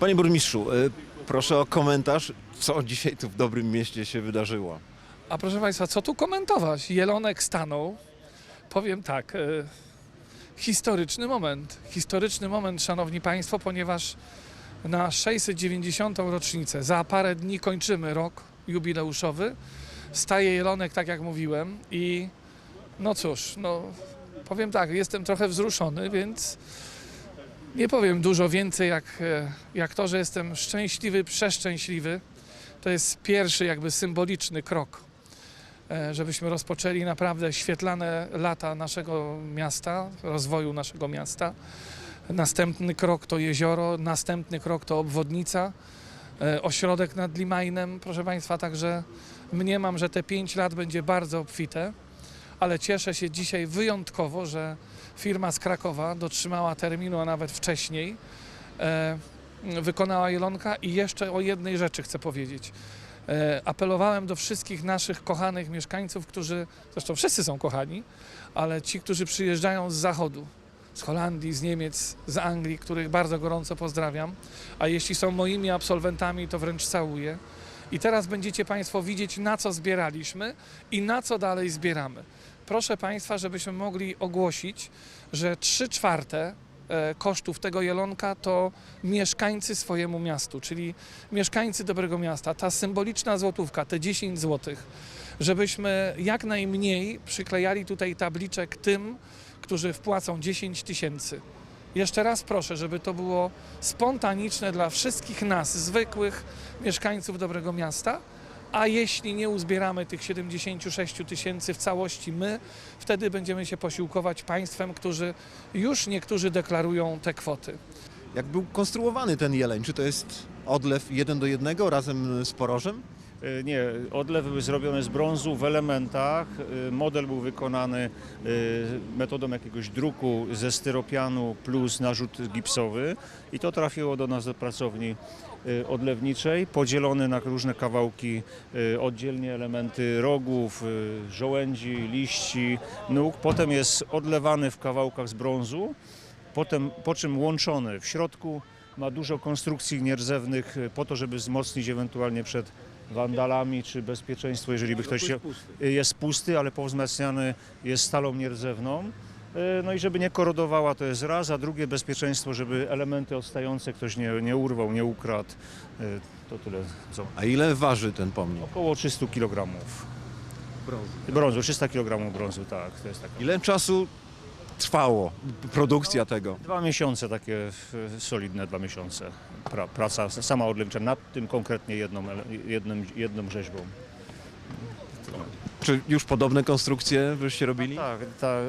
Panie burmistrzu, y, proszę o komentarz, co dzisiaj tu w Dobrym Mieście się wydarzyło. A proszę Państwa, co tu komentować? Jelonek stanął. Powiem tak, e, historyczny moment. Historyczny moment, Szanowni Państwo, ponieważ na 690. rocznicę, za parę dni kończymy rok jubileuszowy. Staje Jelonek, tak jak mówiłem i no cóż, no powiem tak, jestem trochę wzruszony, więc nie powiem dużo więcej jak, e, jak to, że jestem szczęśliwy, przeszczęśliwy. To jest pierwszy jakby symboliczny krok e, żebyśmy rozpoczęli naprawdę świetlane lata naszego miasta, rozwoju naszego miasta. Następny krok to jezioro, następny krok to obwodnica, e, ośrodek nad Limajnem. Proszę Państwa, także mniemam, że te pięć lat będzie bardzo obfite, ale cieszę się dzisiaj wyjątkowo, że firma z Krakowa dotrzymała terminu, a nawet wcześniej. E, Wykonała Jelonka i jeszcze o jednej rzeczy chcę powiedzieć. E, apelowałem do wszystkich naszych kochanych mieszkańców, którzy, zresztą wszyscy są kochani, ale ci, którzy przyjeżdżają z zachodu, z Holandii, z Niemiec, z Anglii, których bardzo gorąco pozdrawiam, a jeśli są moimi absolwentami, to wręcz całuję. I teraz będziecie Państwo widzieć, na co zbieraliśmy i na co dalej zbieramy. Proszę Państwa, żebyśmy mogli ogłosić, że 3 czwarte e, kosztów tego jelonka to mieszkańcy swojemu miastu, czyli mieszkańcy dobrego miasta. Ta symboliczna złotówka, te 10 złotych, żebyśmy jak najmniej przyklejali tutaj tabliczek tym, którzy wpłacą 10 tysięcy. Jeszcze raz proszę, żeby to było spontaniczne dla wszystkich nas, zwykłych mieszkańców dobrego miasta. A jeśli nie uzbieramy tych 76 tysięcy w całości my, wtedy będziemy się posiłkować państwem, którzy już niektórzy deklarują te kwoty. Jak był konstruowany ten jeleń? Czy to jest odlew jeden do jednego razem z porożem? E, Nie, odlewy były zrobione z brązu w elementach. E, Model był wykonany e, metodą jakiegoś druku ze styropianu plus narzut gipsowy i to trafiło do nas do pracowni odlewniczej, podzielone na różne kawałki, oddzielnie elementy rogów, żołędzi, liści, nóg. Potem jest odlewany w kawałkach z brązu, potem, po czym łączony w środku. Ma dużo konstrukcji nierdzewnych po to, żeby wzmocnić ewentualnie przed wandalami czy bezpieczeństwo, jeżeli by ktoś się... Jest pusty, ale powzmacniany jest stalą nierdzewną. E, No i żeby nie korodowała, to jest raz, a drugie bezpieczeństwo, żeby elementy odstające ktoś nie, nie urwał, nie ukradł. E, To tyle. Co? A ile waży ten pomnik? Około 300 kg. Brązu, 300 kg brązu, tak. To jest taka. Ile czasu trwało produkcja tego? Dwa miesiące, takie e, solidne dwa miesiące. Pra, praca sama odlewnicza nad tym konkretnie jedną, ele- jednym, jedną rzeźbą. Czy już podobne konstrukcje żeście robili? Tak, tak.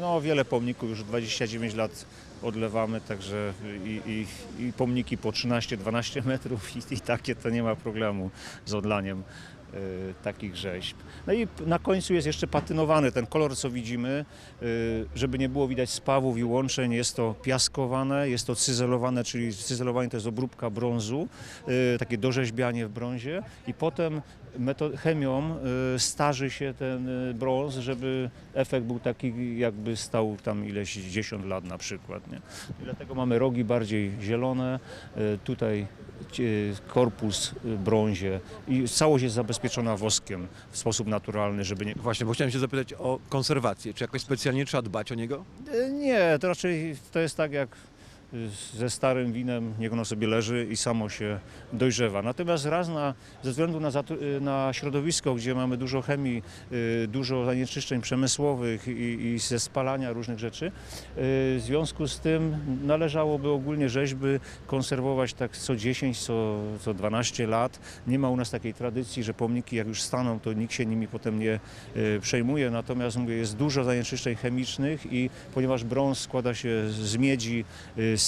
No, wiele pomników, już 29 lat odlewamy, także i, i, i pomniki po 13-12 metrów i, i takie to nie ma problemu z odlaniem e, takich rzeźb. No i na końcu jest jeszcze patynowany ten kolor, co widzimy, e, żeby nie było widać spawów i łączeń, jest to piaskowane, jest to cyzelowane, czyli cyzelowanie to jest obróbka brązu, e, takie dorzeźbianie w brązie i potem meto- chemią y, starzy się ten y, brąz, żeby efekt był taki, jakby stał tam ileś 10 lat na przykład. Nie? Dlatego mamy rogi bardziej zielone, y, tutaj y, korpus y, brązie i całość jest zabezpieczona woskiem w sposób naturalny, żeby nie... Właśnie, bo chciałem się zapytać o konserwację. Czy jakoś specjalnie trzeba dbać o niego? Y, Nie, to raczej to jest tak jak ze starym winem, niech ono sobie leży i samo się dojrzewa. Natomiast raz na, ze względu na, y, na środowisko, gdzie mamy dużo chemii, y, dużo zanieczyszczeń przemysłowych i, i ze spalania różnych rzeczy, y, w związku z tym należałoby ogólnie rzeźby konserwować tak co 10, co, co 12 lat. Nie ma u nas takiej tradycji, że pomniki jak już staną, to nikt się nimi potem nie przejmuje. Natomiast mówię, jest dużo zanieczyszczeń chemicznych i ponieważ brąz składa się z miedzi,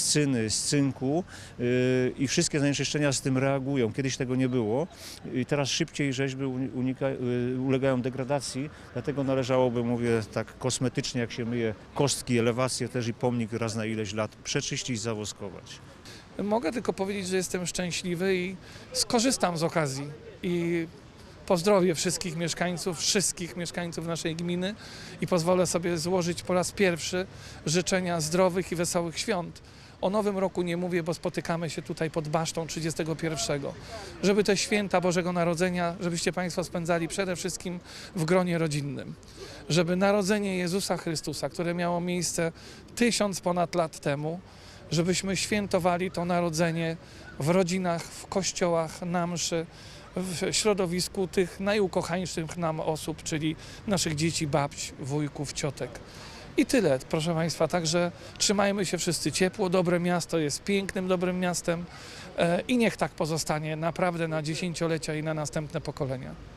cyny, z cynku y, i wszystkie zanieczyszczenia z tym reagują. Kiedyś tego nie było i teraz szybciej rzeźby uni- unika, y, ulegają degradacji, dlatego należałoby, mówię tak kosmetycznie, jak się myje kostki, elewacje też i pomnik raz na ileś lat przeczyścić, zawoskować. Mogę tylko powiedzieć, że jestem szczęśliwy i skorzystam z okazji i pozdrowię wszystkich mieszkańców, wszystkich mieszkańców naszej gminy i pozwolę sobie złożyć po raz pierwszy życzenia zdrowych i wesołych świąt. O Nowym Roku nie mówię, bo spotykamy się tutaj pod basztą 31. Żeby te święta Bożego Narodzenia, żebyście Państwo spędzali przede wszystkim w gronie rodzinnym. Żeby narodzenie Jezusa Chrystusa, które miało miejsce tysiąc ponad lat temu, żebyśmy świętowali to narodzenie w rodzinach, w kościołach, na mszy, w środowisku tych najukochańszych nam osób, czyli naszych dzieci, babć, wujków, ciotek. I tyle, proszę Państwa. Także trzymajmy się wszyscy ciepło. Dobre miasto jest pięknym, dobrym miastem e, i niech tak pozostanie naprawdę na dziesięciolecia i na następne pokolenia.